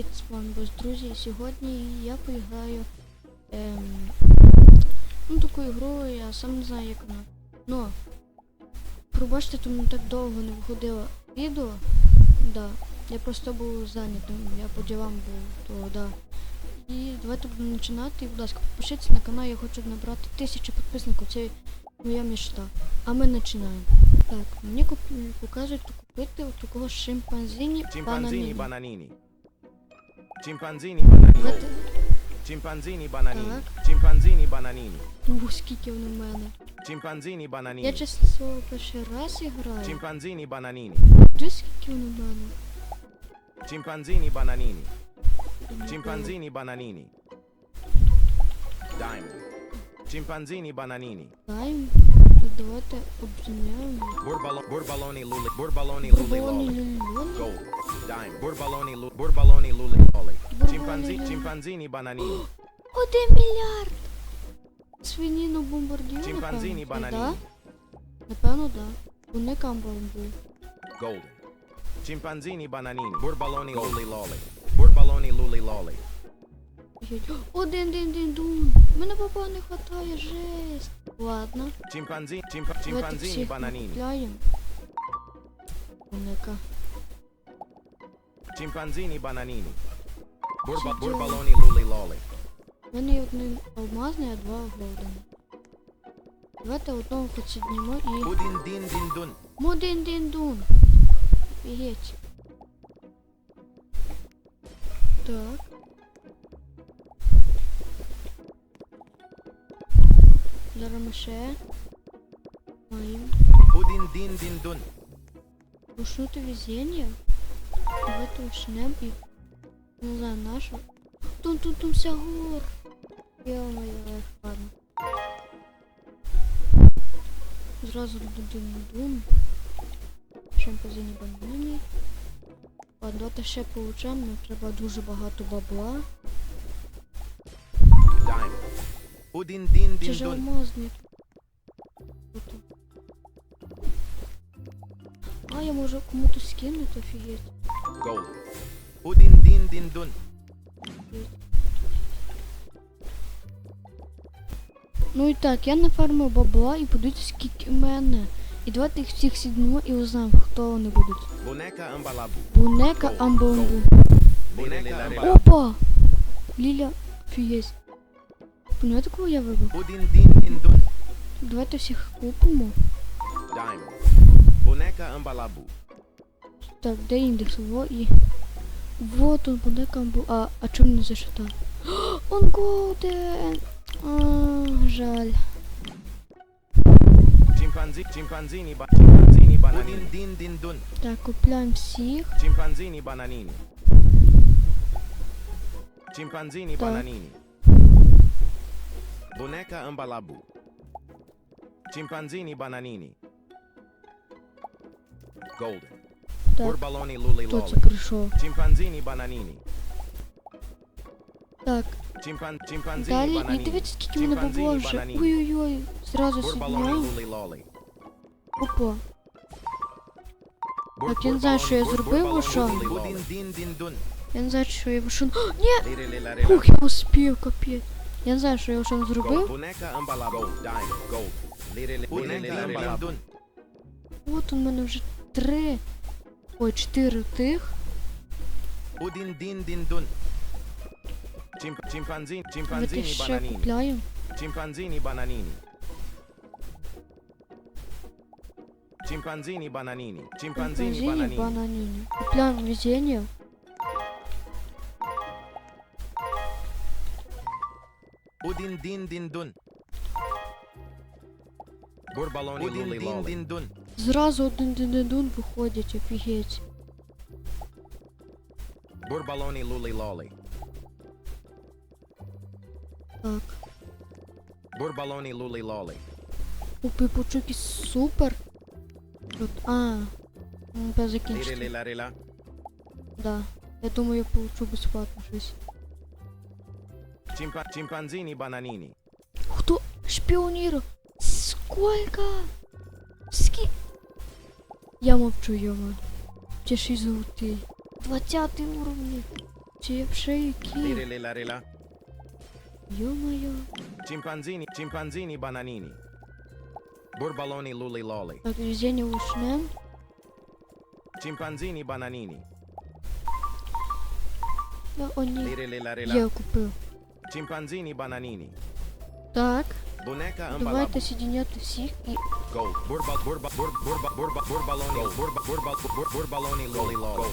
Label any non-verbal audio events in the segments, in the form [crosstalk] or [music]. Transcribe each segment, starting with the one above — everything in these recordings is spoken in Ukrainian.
Привіт, з вами Бос, друзі. Сьогодні я поіграю ем, ну, таку ігру, я сам не знаю, як вона. Ну, пробачте, тому так довго не виходило відео. Да. Я просто був зайнятим, я по ділам був, то да. І давайте будемо починати. І, будь ласка, підпишіться на канал, я хочу набрати тисячу підписників. Це моя мечта. А ми починаємо. Так, мені куп... показують купити от такого шимпанзіні Chimpanzini банані. bananini. Bananini. Давайте Chimpanzini bananini. Так. Bananini. Ну, скільки вони в мене. Chimpanzini Я bananini. чесно слово перший раз граю. Chimpanzini bananini. Де скільки вони в мене? Я не Chimpanzini bananini. Diamond. Chimpanzini bananini. знаю. Так, давайте обзняємо. Burbalo- Burbaloni luli. Burbaloni luli Бурбони Gold. Diamond. Burbaloni lu. Burbaloni luli lolly. Chimpanzini. льони. Bananini. Один мільярд! Свиніно Chimpanzini напевно. Bananini. Напевно, да. Вони був. Golden. Chimpanzini bananini. Burbaloni luli lolly. Burbaloni luli lolly. Один дин дин дун. Мене баба не хватає, жесть. Ладно. Chimpa, Давайте chimpanzini bananini. Уника. Chimpanzini bananini. Чудово. burbaloni luli. У мене є один алмазний, а два голден. Давайте одного хоч піднімо і... Udin din din dun. Мудин дин дун. Офігеть. Так. Зараз ми ще маємо dun. рушнути везіння. Давайте почнемо і не знаю нашу. Тун тун тун вся гор. Йо-моє, ладно. Зразу дун дун. Шампазині банані. Ладно, давайте ще получаємо, нам треба дуже багато бабла. Udin din Чи din алмазник? А, я можу кому-то скинути, офігеть. Gold. Udin din din dun. Ну і так, я нафармив бабла і подивіться, скільки в мене. І давайте їх всіх сіднемо і узнаємо, хто вони будуть. Boneka ambalabu. Бунека амбомбу. Boneka ambalabu. Опа! Ліля, фієсь. Понимаєте, кого я вибив? Udin din din dun. Давайте всіх купимо. Diamond. Boneka ambalabu. Так, де індекс? Во і. Вот он, бунека амбу. А, а чому не зашита? Он голден! А, жаль. Chimpanzini. Chimpanzini ba. Chimpanzini bananini. Udin din din. Так, купляємо всіх. Bananini. Chimpanzini Так. bananini. Boneka ambalabu. Chimpanzini bananini. Golden. Так, Burbaloni luli хто lolly. це прийшов? Chimpanzini bananini. Так, Chimpan chimpanzini далі. І bananini. дивіться, скільки в мене бабло Chimpanzini вже. bananini. Ой-ой-ой, зразу Burbaloni сідняв. luli lolly. Опа. Bur- Так, я не знаю, що я burbaloni- зробив, burbaloni що? luli lolly. Udin din din dun. Я не знаю, що я вийшов. Ні! Lirililarila. Фух, я успів, капець. Я не знаю, що я вже Gold. зробив. Boneka ambala. Gold. Diamond. Gold. Lirili- Boneka ambala dun. От у мене вже три. Ой, чотири тих. Udin din din dun. Chimp chimpanzini Давайте chimpanzini ще bananini. купляємо. Chimpanzini bananini. Chimpanzini bananini. Chimpanzini Шимпанзіні bananini. бананіні. Купляємо везіння. Udin din din dun. Burbaloni Udin din din dun. Зразу один динедун виходять, офігеть. Burbaloni luli lolly. Так. Burbaloni luli lolly. У пипучуки супер. От, а. Треба закінчити. Lirililarila. Да. Я думаю, я получу безплатно щось. Chimpa chimpanzini bananini. Хто шпіонірував? Сколько? Ски... Я мовчу. Чи ж і золотий. 20 уровень. Хлопці, ще які. Lirilalarila. Йо-моє. Chimpanzini, chimpanzini bananini. Burbaloni luli loli. Так, везення ушнем. Chimpanzini bananini. Я купив. Chimpanzini bananini. Так, давайте соединяти всіх і.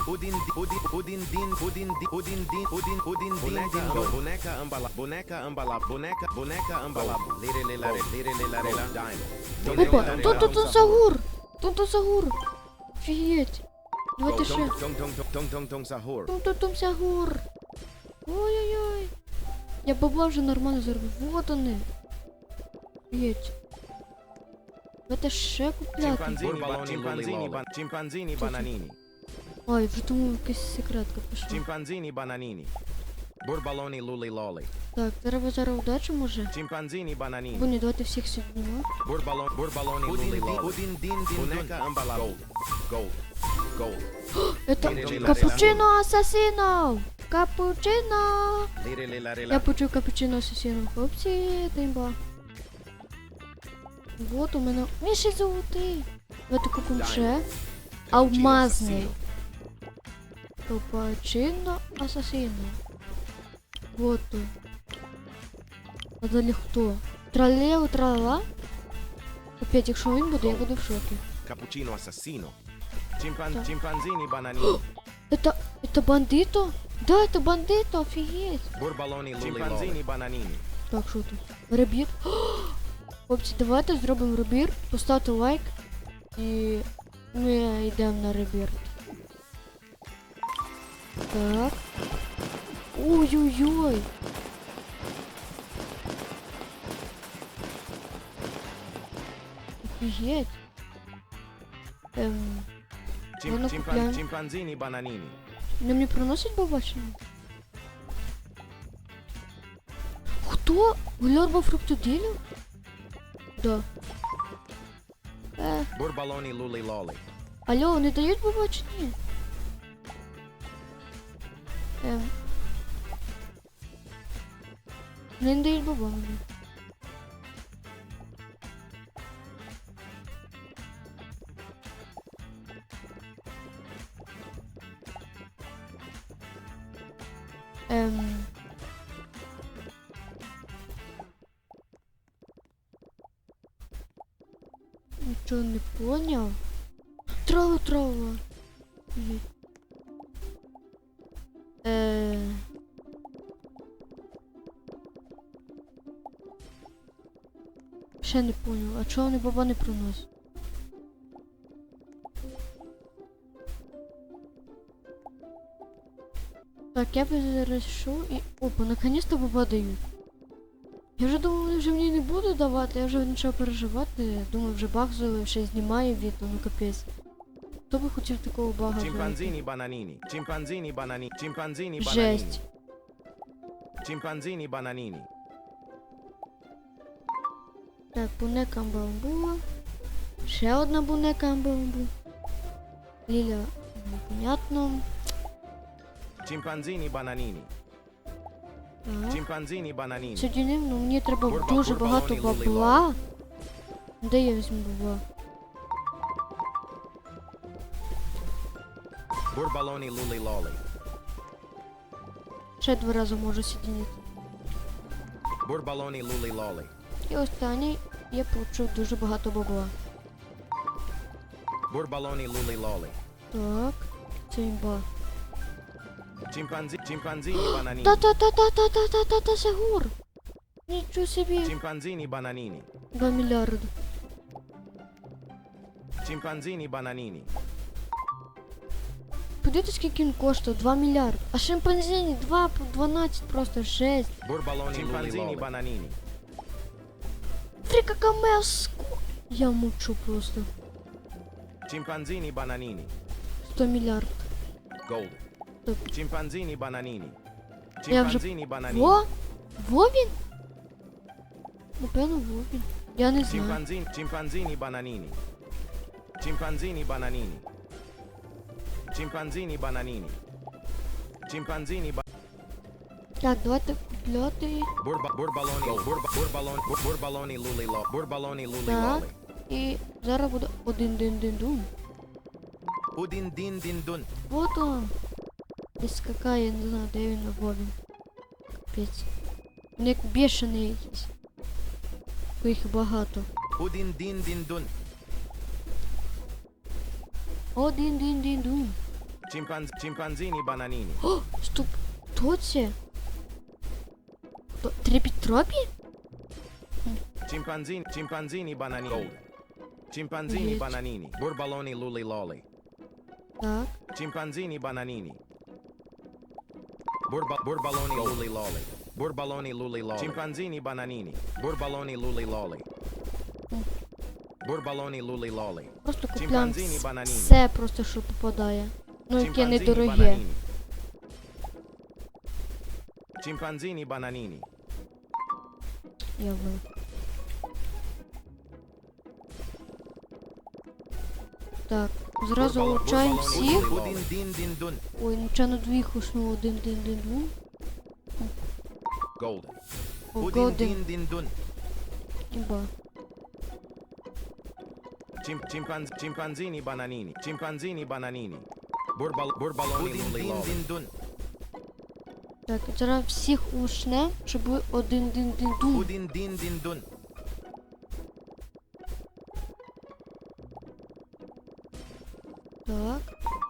Udin udin udin din udin di udin din udin udin boneca boneca ambala boneca ambala boneca boneca ambalabu. Lirilalare lirilalare diamond. Опа, тут тут тут Сагур! Тут тут Сагур! Офігеть! Давайте ще. Тут тут Сагур! Ой-ой-ой! Я бабла вже нормально заробив. Вот вони. Офігеть. Давайте ще купляти. Chimpanzini ba- chimpanzini bananini. Ой, вже думаю, якась секретка пішла. Chimpanzini bananini. Burbaloni luli loli. Так, треба зараз удачу може. Chimpanzini bananini. Бо не давайте всіх сьогодні. Burbalon burbaloni luli loli. Udin din din boneca ambala. Gold. Gold. Gold. Это капучино асасино! Капучино! Я почув капучино асасино. Хлопці, тимба. Вот у мене. Він ще й золотий. Давайте купимо ще. Алмазний. Капучино асасино. Вот он. А далі хто? Тралео трала? Опять, якщо він буде, я буду в шокі. Cappuccino assassino. Chimpan Да. chimpanzini bananini. Это, это бандито? Да, это бандито, офигеть. Burbaloni luli Chimpanzini bananini. Так, що тут? Ребір. [gasps] Хлопці, давайте зробимо ребір, поставте лайк і ми йдемо на ребір. Так. Ой-ой-ой. Офігеть. Ем, chimpan- купляємо. chimpanzini bananini. нам не приносить побачення? Хто? Глярба фруктоділів? Да. Е, Burbaloni luli loli. алло, не дають побачення? Ем. Не дають побачення. Ем. Нічого не поняв. Трава, трава. Є. Е. Не поняв, а чого вони баба не приносить? Так, я зараз йшов і. Опа, наконец-то баба дають. Я вже думав, вони вже мені не будуть давати, я вже почав переживати. Думаю, вже баг ще знімає відео, ну капець. Хто би хотів такого бага? Chimpanzini bananini. Chimpanzini banani. Chimpanzini bananini. Жесть. Chimpanzini bananini. Так, бунека бамбула. Ще одна бунека бамбу. Ліля, непонятно. Chimpanzini bananini. Так. Chimpanzini bananini. Сьогодні ну, мені треба дуже багато бабла. Де я візьму бабла? Burbaloni luli loli. Ще два рази можу сидіти. Burbaloni luli loli. І останній я получив дуже багато бабла. Burbaloni luli loli. Так, це імба. Chimpanzi chimpanzini bananini. Та-та-та-та-та-та-та-та, Сагур! Нічого собі. Chimpanzini bananini. 2 мільярди. Chimpanzini bananini. Подивіться, скільки він коштує? 2 мільярди. А шимпанзіні 2 по 12 просто 6. Burbaloni chimpanzini bananini. Фріка камеску. Я мучу просто. Chimpanzini bananini. 100 мільярд. Gold. Так. Chimpanzini bananini. Я вже- Chimpanzini bananini. Во? Во він? Напевно, во він. Я не знаю. Chimpanzini chimpanzini bananini. Chimpanzini bananini. Chimpanzini bananini. Chimpanzini ba Так, давайте купляти. Burba, burbaloni, burba, burbaloni, bur- burbaloni, luli, lo, burbaloni, luli, Так. loli. І зараз буде один дин дин дун. Udin, din, din, dun. Вот он. Десь скакає, я не знаю, де він або він. Капець. Він як бешений якийсь. Бо їх багато. Udin, din, din, dun. Один дин дин дун. Chimpanz, chimpanzini, bananini. О, стоп, хто це? Хто? Трепітропі? Chimpanzini, chimpanzini, bananini. Chimpanzini, Yes. bananini. Burbaloni, luli, loli. Так. Chimpanzini, bananini. Burba, burbaloni, luli, loli. Burbaloni, luli, loli. Chimpanzini, bananini. Burbaloni, luli, loli. Burbaloni, luli, loli. Просто купляємо Чимпанзіні, вс- бананіні. все просто, що попадає. Ну, яке недороге. Chimpanzini, bananini. Я вбив. Так, зразу влучаємо бурбалоні, всіх. Ой, нечайно двох уснув один дин дин дун. Голден, іба. Chimpanzini, bananini. Burbal, burbaloni, luli, din, din, dun. Так, зараз всіх ушне, щоб один дин дин дун. Udin, din, din, dun.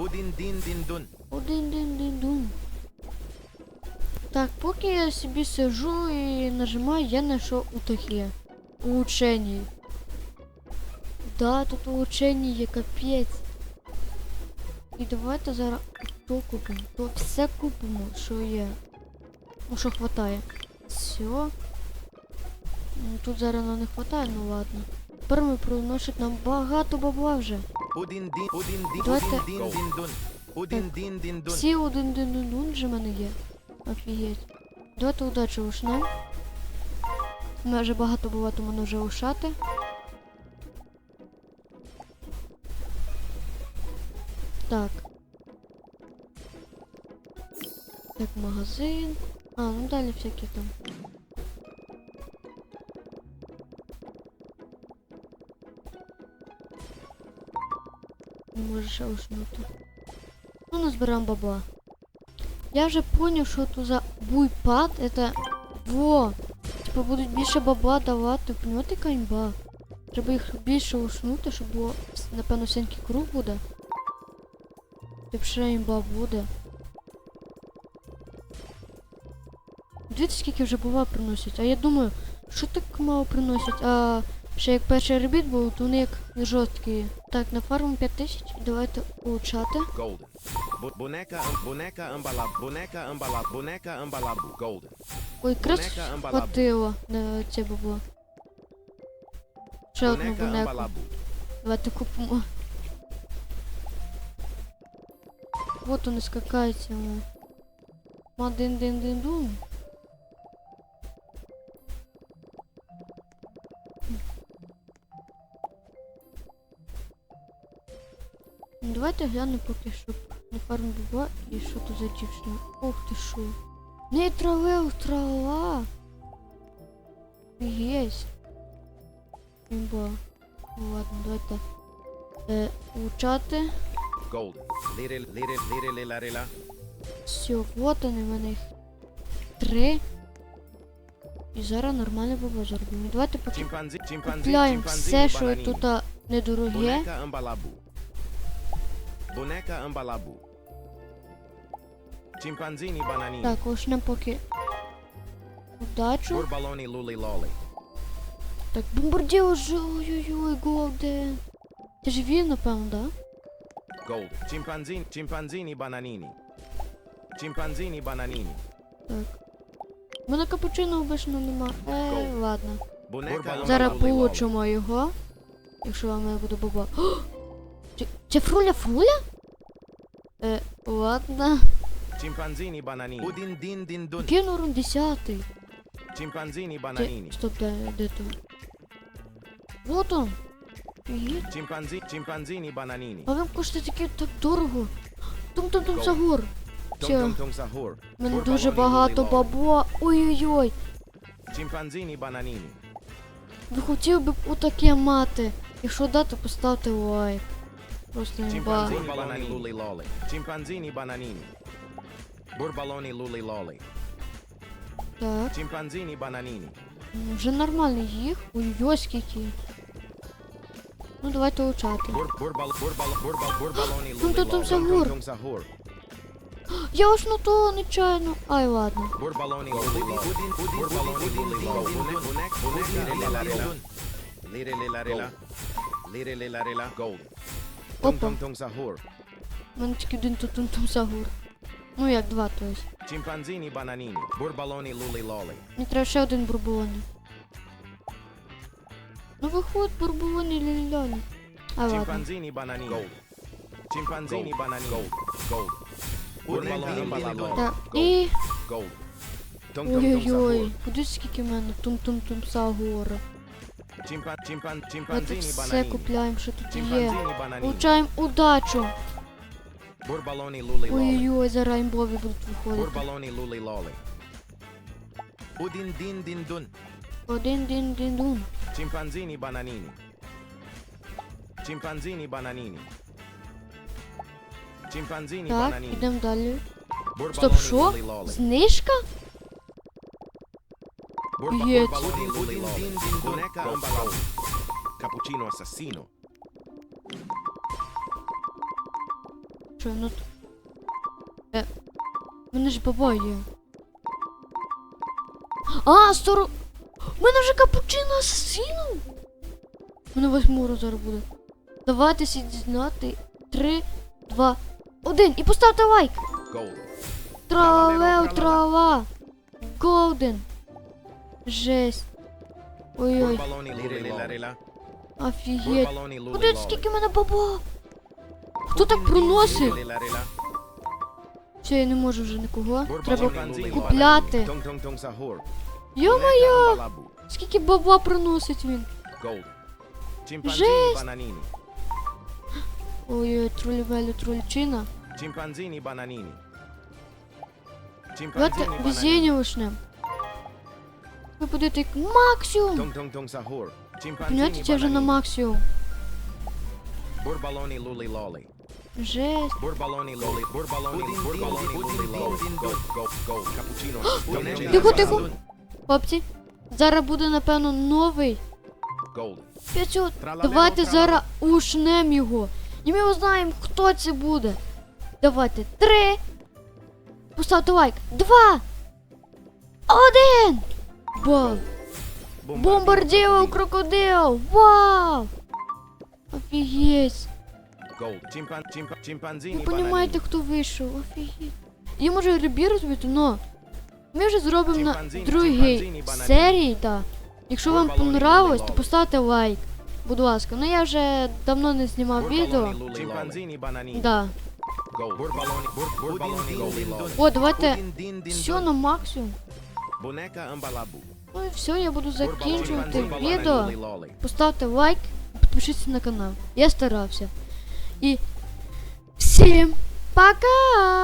Udin, din, din, dun. один дин дин дун. Так, поки я собі сижу і нажимаю, я знайшов утахи. Улучшення. Да, тут улучшення є капець. І давайте зараз то купимо. То все купимо, що є. Ну, що хватає. Все. Ну, тут зараз не хватає, ну ладно. Тепер ми приносить нам багато бабла вже. Давайте- dun. Udin, din, din, dun. Всі один дин дин дун вже в мене є. Офігеть. Давайте удачу ушнем. Вже багато було, тому вже ушати. Так. Так, магазин. А, ну далі всякі там. Ще уснути. Ну, назбираем бабла. Я вже понял, що тут за буйпад, это... Во! Типа будуть більше бабла давати, яка імба? Треба їх більше уснути, щоб було, напевно, синький круг буде. Ще імба буде. Дивіться, скільки вже бабла приносять. А я думаю, що так мало приносять? А ще як перший ребіт був, то вони як жорсткі. Так, на фарму 5000, давайте улучшати. Golden. Bu- Boneca, boneca, embalab, boneca, embalab, boneca, embalabu. Ой, Амбалабу. хватило на це бабло. Ще одну embalabu. Давайте купимо. Вот вони скакаються. Один Давайте глянемо поки що на фарм баба і що тут за дівчина. Ох ти що. Не травив трава. Єсть. Імба. Ну ладно, давайте. Е, lila. Все, вот вони в мене їх три. І зараз нормально бабло заробимо. Давайте поки Chimpanzee, chimpanzee, купляємо chimpanzee, все, що тут недороге. Boneca, embalabu. Chimpanzini, bananini. Так, лишнем поки удачу. Burbaloni, luli, loli. Так, бомбардір уже, ой-ой-ой, голден. Це ж він, напевно, да? Golden. Chimpanzini, chimpanzini, bananini. Chimpanzini, bananini. Так. У мене капучино обично нема. Е, ладно. Зараз получимо його. Якщо вам мене буде баба. О! Це фруля фруля? Е, ладно. Chimpanzini, bananini. Udin, din, din, dun. Який урон 10. Chimpanzini, Де, стоп, де, де то? Вот он. Офігеть. Chimpanzini, chimpanzini. А вам коштує таке так дорого. Тум-тум-тум. Tung Все. мене дуже багато бабла. Ой-ой-ой. Чимпанзіні бананіні. Ви хотів би отаке мати. Якщо да, то поставте лайк. Просто не ба. Чимпанзіні банані лулі лолі. Чимпанзіні бананіні. Бурбалоні лулі лолі. Так. Чимпанзіні бананіні. м, Вже нормально їх. Ой-ой, скільки. Ну давайте учати. Бур бурбал бурбал бурбал Tung лулі tung tung лолі. sahur. tung sahur. Я аж на то нечайно. Ай, ладно. Лолі. Удін удін бурбалоні лулі лолі. Бунек бунек бунек. Ліре ліла ріла. Gold. Tung Опа. tung tung sahur. У мене тільки один тут тум загур. Ну як два, то есть. Чимпанзіні бананіні. Бурбалоні лулі лолі. Мені треба ще один бурбулоні. Ну виходить бурбулоні лілі А ладно. Чимпанзіні бананіні. Gold. Чимпанзіні бананіні. Gold. Gold. Бурбалоні лулі. Так, і... Gold. Tung tung tung Ой-ой-ой, sahur. куди скільки в мене тум-тум-тум сагура. Чимпан Давайте все купляємо, що тут є. Получаємо удачу. Ой-ой-ой, зараз імбові будуть виходити. Удін дін дін дун. Один дін дін дун. Чимпанзіні бананіні. Чимпанзіні бананіні. Чимпанзіні Так, бананіні. ідемо далі. Стоп, що? Знижка? Капучино асасіно. Що, ну... Е, мене ж баба є. А, стору... У мене вже капучино асасіну? У мене восьмуро зараз буде. Давайте дізнати. Три, два, один. І поставте лайк. Gold. Тралеу трава. Голден. Жесть. Ой-ой, лолі. офігеть. Куди скільки мене баба? Хто так проносив? Все, я не можу вже нікого. Треба купляти. Йо-моє! Скільки баба приносить він? Жесть. Ой-ой, тролівелю тролічина. Чимпанзіні бананіні. Давайте везіння вишнем. Ви будете як максимум. Tung-tung-tung Понимаете, я вже на максимум. Бурбалоні лулі лолі. Жесть. Бурбалоні лолі. Бурбалоні бурбалоні лулі лолі. Gold, gold, gold. Капучино. Тихо, тихо. Хлопці, зараз буде, напевно, новий Gold. 500. Тралалело, Давайте зараз ушнем його. І ми узнаємо, хто це буде. Давайте. Три. Поставте лайк. Два. Один. Бал. Бомбардіо крокодил. Вау. Чимпанзіні Ви бананіні. хто вийшов? Офігеть. Я можу ребір розбити, но ми вже зробимо на другій серії, так. Якщо вам понравилось, то поставте лайк. Будь ласка. Ну я вже давно не знімав відео. Да. О, давайте все на максимум. Бунека амбалабу. Ну і все, я буду закінчувати відео. Поставте лайк, підпишіться на канал. Я старався. І всім пока!